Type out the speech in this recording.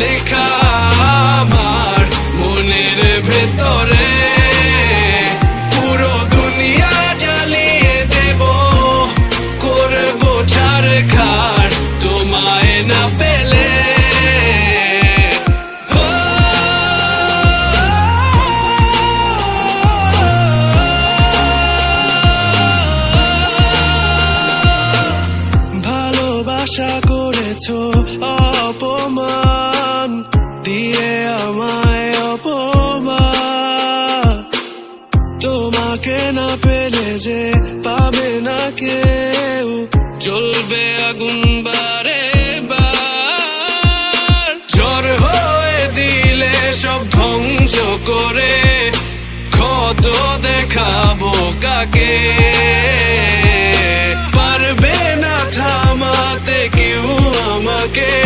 লেখা আমার মনের ভেতরে পুরো দুনিয়া জ্বালিয়ে দেব, করব ছাড় তোমায় না পেলে। ভালোবাসা করেছ দিয়ে আমায় অপমান। তোমাকে না পেলে যে পাবে না কেউ। চলবে আগুন বারে বার। ঝড় হয়ে দিলে সব ধ্বংস করে ক্ষত দেখাবো কাকে? পারবে না থামাতে কেউ আমাকে।